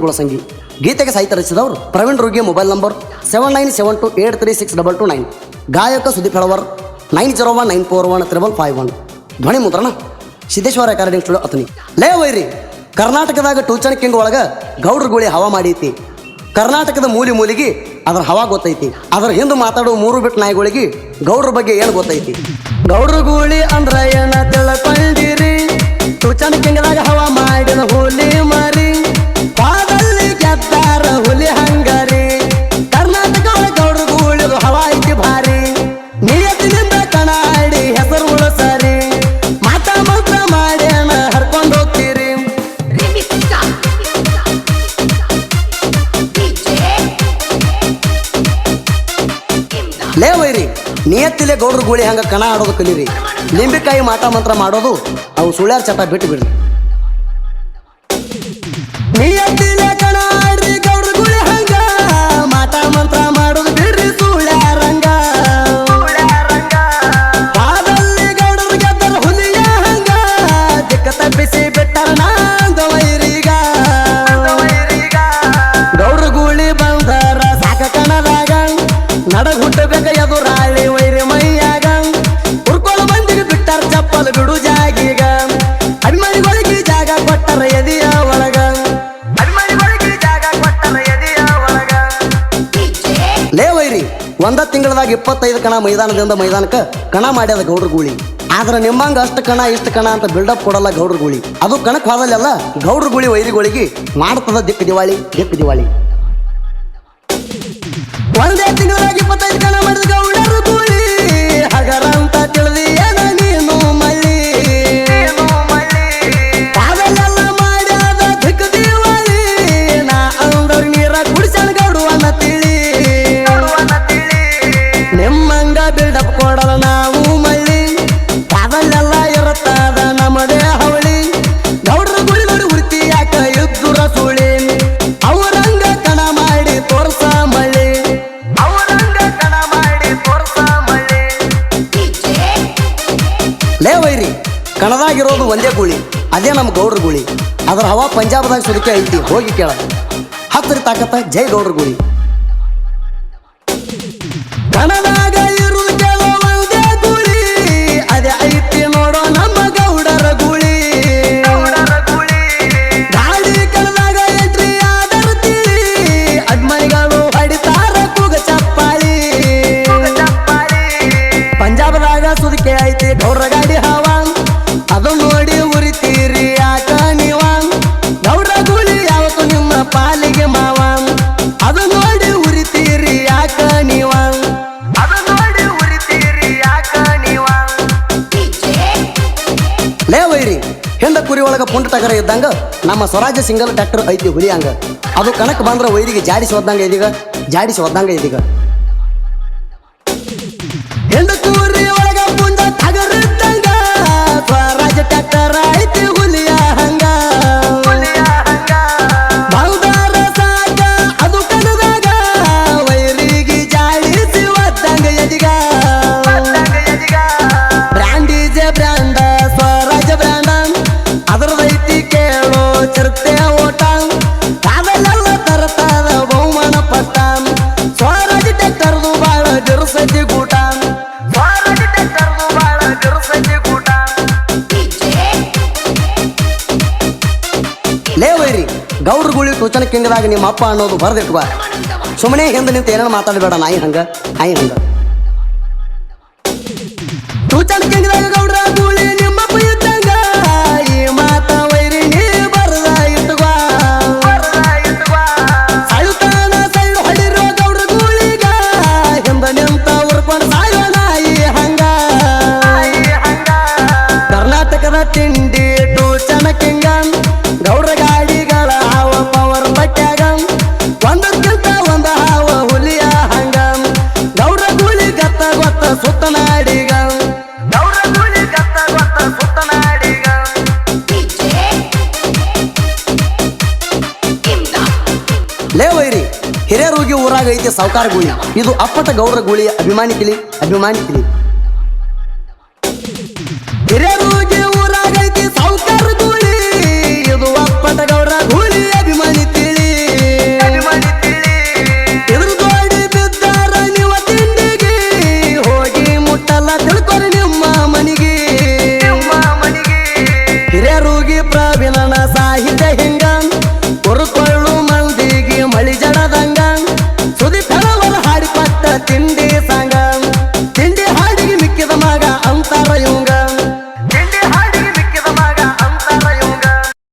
ಗುಳಸಂಗಿ ಗೀತೆಗೆ ಸಾಹಿತ್ಯ ರಚಿಸಿದವರು Praveen Rogi mobile number seven nine seven two eight three six double two nine ಗಾಯಕ Sudeep Helavar nine zero one nine four one triple five one ಧ್ವನಿ ಮುದ್ರಣ, Siddeshwara academy studio Athani ಲೇ ವೈರಿ, ಕರ್ನಾಟಕದಾಗ ಟೂಚನ್ king ಒಳಗ ಗೌಡ್ರ ಗುಳಿ ಹವಾ ಮಾಡೈತಿ. ಕರ್ನಾಟಕದ ಮೂಲಿ ಮೂಲಿಗೆ ಅದ್ರ ಹವಾ ಗೊತ್ತೈತಿ. ಅದ್ರ ಹಿಂದೆ ಮಾತಾಡೋ ಮೂರು ಬಿಟ್ಟು ನಾಯಿಗಳಿಗೆ ಗೌಡ್ರ ಬಗ್ಗೆ ಏನು ಗೊತ್ತೈತಿ. ಗೌಡ್ರ ಗೂಳಿ ಅಂದ್ರ ಏನ ತಿಳ್ಕೊಂಡಿರಿ? ಟೂಚನ್ ಕಿಂಗ್ದಾಗ ಹವಾ ಮಾಡಿದ ಹುಲಿ ನಿಯತ್ತಿಲೆ ಗೌಡ್ರ ಗುಳಿ ಹಂಗ ಕಣ ಆಡೋದು ಕಲೀರಿ. ನಿಂಬಿಕಾಯಿ ಮಾಟ ಮಂತ್ರ ಮಾಡೋದು ಅವು ಸುಳ್ಯಾರ ಚಟ ಬಿಟ್ಟು ಬಿಡ್ರಿ. ನಿಯತ್ತಿಲೆ ಕಣ ಒಂದ ತಿಂಗಳದಾಗ ಇಪ್ಪತ್ತೈದು ಕಣ ಮೈದಾನದಿಂದ ಮೈದಾನಕ್ಕೆ ಕಣ ಮಾಡ್ಯದ ಗೌಡ್ರ ಗೂಳಿ. ಆದ್ರೆ ನಿಮ್ಮಂಗ ಅಷ್ಟು ಕಣ, ಇಷ್ಟು ಕಣ ಅಂತ ಬಿಲ್ಡಪ್ ಕೊಡಲ್ಲ ಗೌಡ್ರ ಗೂಳಿ. ಅದು ಕಣಕ್ ಹೋದಲ್ಲ ಗೌಡ್ರ ಗುಳಿ ವೈರಿಗಳಿಗೆ ಮಾಡ್ತದ ದಿಕ್ಕ ದಿವಾಳಿ ದಿಕ್ಕ ದಿವಾಳಿ. ಒಂದೇ ತಿಂಗಳದಾಗ ಇಪ್ಪತ್ತೈದು ಕಣ ಮಾಡಿದ ಗೌಡರು ಲೇ ವೈರಿ, ಕಣದಾಗಿರೋದು ಒಂದೇ ಗುಳಿ, ಅದೇ ನಮ್ಮ ಗೌಡ್ರ ಗುಳಿ. ಅದರ ಹವಾ ಪಂಜಾಬ್ದಾಗ ಸುರಿಕೆ ಐತಿ, ಹೋಗಿ ಕೇಳ. ಹತ್ತಿರ ತಾಕತ್ತ ಜೈ ಗೌಡ್ರ ಗುಳಿ. ಕಣದಾಗ ಕುರಿ ಒಳಗ ಪುಂಡ ಟಗರ ಇದ್ದಂಗ ನಮ್ಮ ಸ್ವರಾಜ್ಯ ಸಿಂಗಲ್ ಟ್ರ್ಯಾಕ್ಟರ್ ಐತಿ ಹುಲಿ ಹಂಗ ಅದು ಕಣಕ್ ಬಂದ್ರ ವೈರಿಗೆ ಜಾಡಿಸಿ ಒದ್ದಂಗ ಇದೀಗ ಜಾಡಿಸಿ ಒದ್ದಂಗ ಇದೀಗ ಹೆಂಡ ವೈರಿ ಗೌಡ್ರ ಗುಳಿ ಸೂಚನೆ ಕಿಂಗದಾಗ ನಿಮ್ಮ ಅಪ್ಪ ಅನ್ನೋದು ಬರೆದಿಟ್ವ ಸುಮ್ಮನೆ ಹಿಂದೆ ನಿಂತು ಏನೇನು ಮಾತಾಡಬೇಡ, ನಾಯಿ ಹಂಗ ನಾಯಿ ಹಂಗ. ಸೂಚನೆ ಕಿಂಗದಾಗ Imda. ಲೇ ಹಿರಿಯರೋಗಿ ಊರಾಗ ಐತಿ ಸಾವುಕಾರ ಗುಳಿ ಇದು ಅಪ್ಪಟ ಗೌರವ ಗುಳಿ ಅಭಿಮಾನಿ ತಿಳಿ ಅಭಿಮಾನಿ ತಿಳಿ ಹಿರಿಯರೋಗಿ ಊರಾಗ